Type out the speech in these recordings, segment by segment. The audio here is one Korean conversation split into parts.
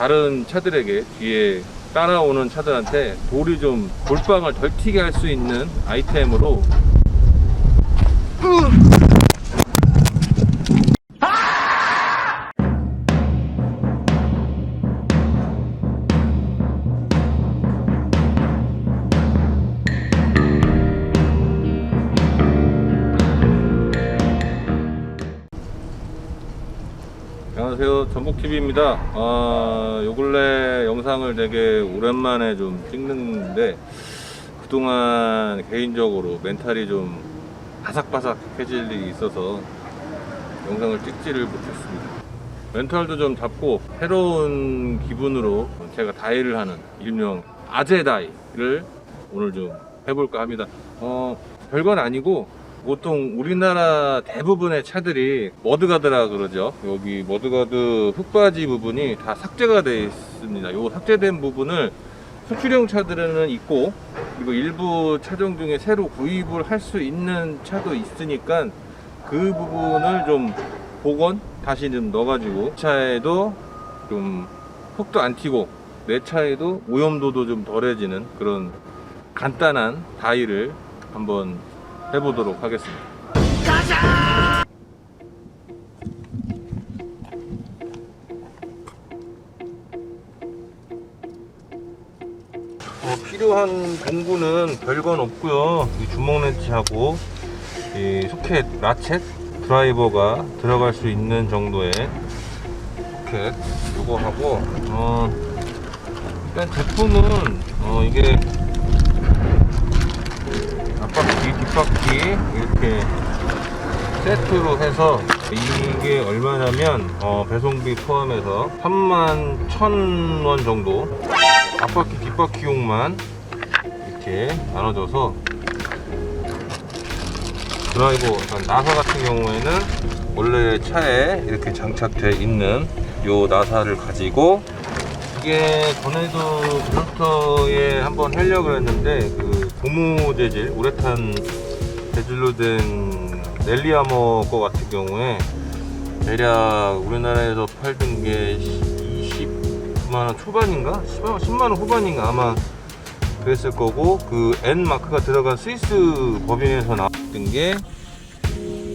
다른 차들에게 뒤에 따라오는 차들한테 돌이 좀 돌방을 덜 튀게 할 수 있는 아이템으로 안녕하세요. 전북TV입니다. 아, 요 근래 영상을 되게 오랜만에 좀 찍는데 그동안 개인적으로 멘탈이 좀 바삭바삭해질 일이 있어서 영상을 찍지를 못했습니다. 멘탈도 좀 잡고 새로운 기분으로 제가 다이를 하는 일명 아재 다이를 오늘 좀 해볼까 합니다. 어, 별건 아니고 보통 우리나라 대부분의 차들이 머드가드라 그러죠. 여기 머드가드 흙바지 부분이 다 삭제가 되어 있습니다. 요 삭제된 부분을 수출용 차들은 있고 그리고 일부 차종 중에 새로 구입을 할 수 있는 차도 있으니까 그 부분을 좀 복원 다시 좀 넣어가지고 차에도 좀 흙도 안 튀고 내 차에도 오염도도 좀 덜해지는 그런 간단한 다이를 한번 해보도록 하겠습니다. 어, 필요한 공구는 별건 없고요. 이 주먹 렌치하고 이 소켓 라쳇 드라이버가 들어갈 수 있는 정도의 소켓 이거 하고 어, 일단 제품은 어, 이게 앞바퀴 뒷바퀴 이렇게 세트로 해서 이게 얼마냐면 어, 배송비 포함해서 3만 1,000원 정도. 앞바퀴 뒷바퀴용만 이렇게 나눠져서 드라이버 나사 같은 경우에는 원래 차에 이렇게 장착되어 있는 요 나사를 가지고 이게 전에도 브루터에 한번 하려고 했는데 그 고무 재질 우레탄 재질로 된 넬리아머 거 같은 경우에 대략 우리나라에서 팔던 게 20만원 초반인가? 10만원 후반인가 아마 그랬을 거고 그 N 마크가 들어간 스위스 법인에서 나왔던 게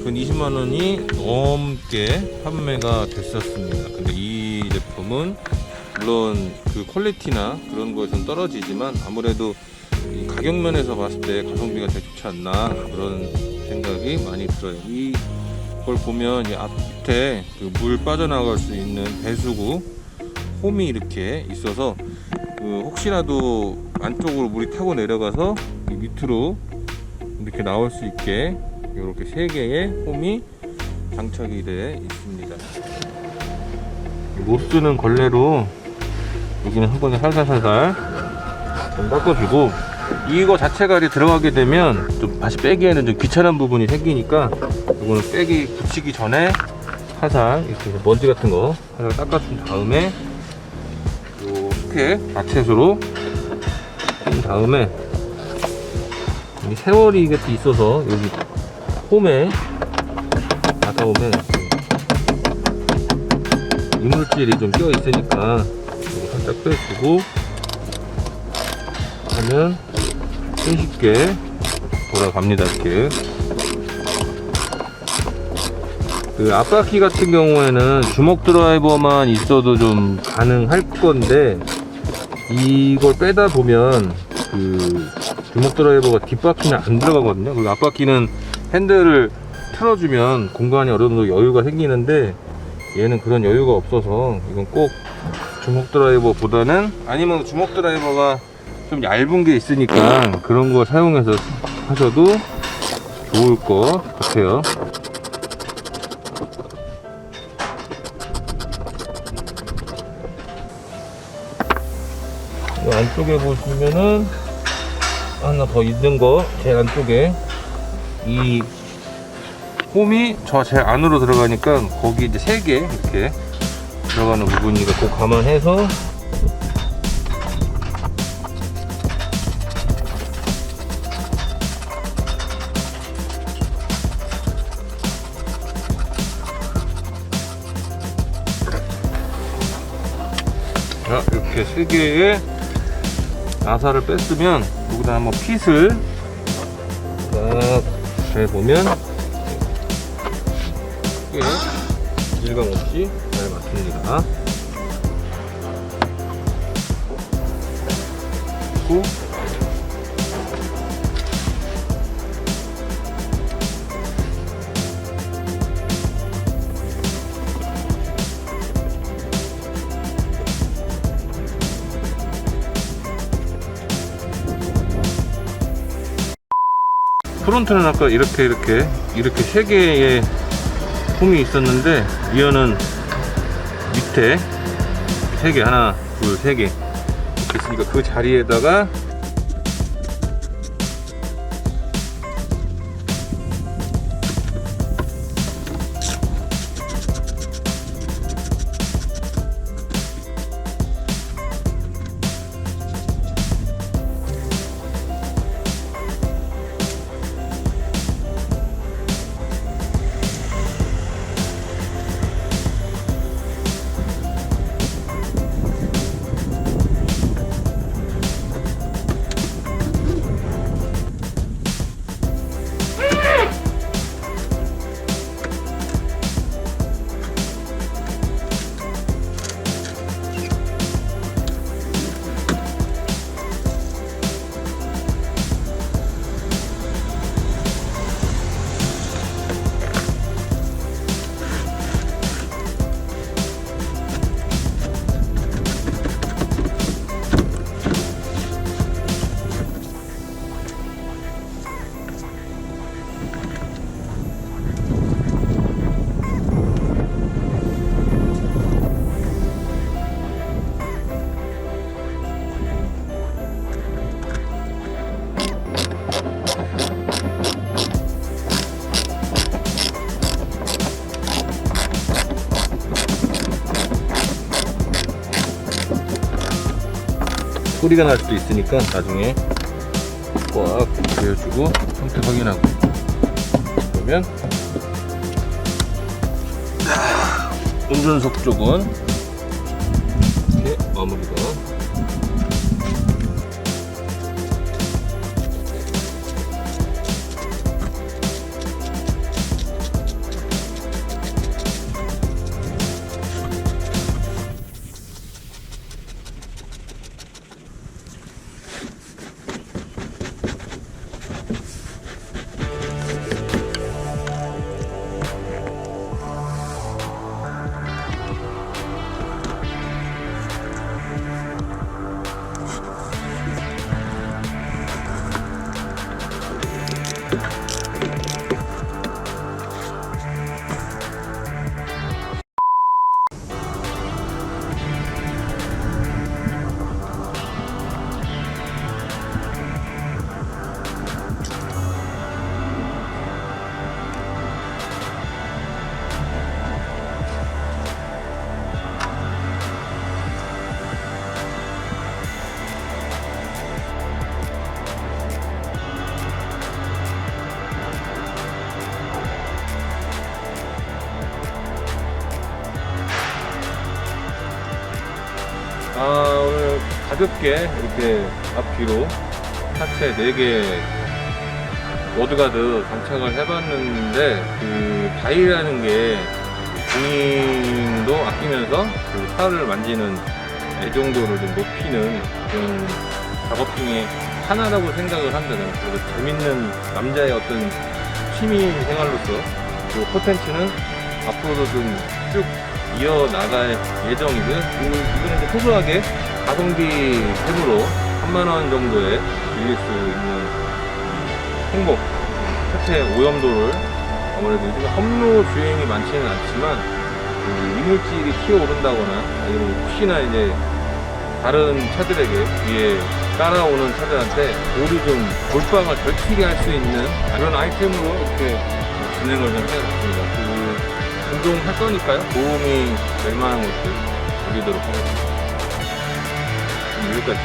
근 20만 원이 넘게 판매가 됐었습니다. 근데 이 제품은 물론 그 퀄리티나 그런 거에 좀 떨어지지만 아무래도 이 가격 면에서 봤을 때 가성비가 되게 좋지 않나 그런 생각이 많이 들어요. 이걸 보면 이 앞에 그 물 빠져나갈 수 있는 배수구 홈이 이렇게 있어서 그 혹시라도 안쪽으로 물이 타고 내려가서 이 밑으로 이렇게 나올 수 있게 이렇게 세 개의 홈이 장착이 되어 있습니다. 모스는 걸레로 여기는 한 번에 살살살살 좀 닦아주고 이거 자체가 이렇게 들어가게 되면 좀 다시 빼기에는 좀 귀찮은 부분이 생기니까 이거는 빼기 붙이기 전에 살살 이렇게 먼지 같은 거 살살 닦아준 다음에 요 스케 라쳇으로 한 다음에 세월이 이게 또 있어서 여기 홈에 닿아오면 이물질이 좀 껴 있으니까 살짝 빼주고. 하면 손쉽게 돌아갑니다 이렇게. 그 앞바퀴 같은 경우에는 주먹 드라이버만 있어도 좀 가능할 건데 이걸 빼다 보면 그 주먹 드라이버가 뒷바퀴는 안 들어가거든요. 그리고 앞바퀴는 핸들을 틀어주면 공간이 어느 정도 여유가 생기는데 얘는 그런 여유가 없어서 이건 꼭 주먹 드라이버보다는 아니면 주먹 드라이버가 좀 얇은 게 있으니까 그런 거 사용해서 하셔도 좋을 것 같아요. 이 안쪽에 보시면은 하나 더 있는 거 제일 안쪽에 이 홈이 저 제일 안으로 들어가니까 거기 이제 세 개 이렇게 들어가는 부분이니까 꼭 감안해서. 자, 이렇게 세 개의 나사를 뺐으면 여기다 한번 핏을 딱 대보면 꽤 일감 없이 그리고 프론트는 아까 이렇게 이렇게 이렇게 세 개의 홈이 있었는데 리어는 밑에 세개 하나 둘 세 개. 있으니까 그 자리에다가 소리가 날 수도 있으니까 나중에 꽉 조여주고 상태 확인하고. 그러면 자, 운전석 쪽은 이렇게 마무리가 가볍게 이렇게 앞뒤로 하체 4개 워드가드 장착을 해봤는데 그 바이라는 게 공인도 아끼면서 그 살을 만지는 애정도를 좀 높이는 그런 작업 중에 하나라고 생각을 한다는. 그래서 재밌는 남자의 어떤 취미 생활로서 그 콘텐츠는 앞으로도 좀쭉 이어나갈 예정이고요. 이제 소소하게 가성비 템으로 3만원 정도에 빌릴 수 있는 행복, 차체 오염도를 아무래도 요즘 험로 주행이 많지는 않지만 그 이물질이 튀어오른다거나 아니면 혹시나 이제 다른 차들에게 뒤에 따라오는 차들한테 오리 좀 골빵을 덜 튀게 할 수 있는 그런 아이템으로 이렇게 진행을 좀 해봤습니다. 그 운동할 거니까요. 도움이 될 만한 것들 올리도록 하겠습니다. 여기까지.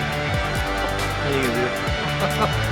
안녕히 계세요.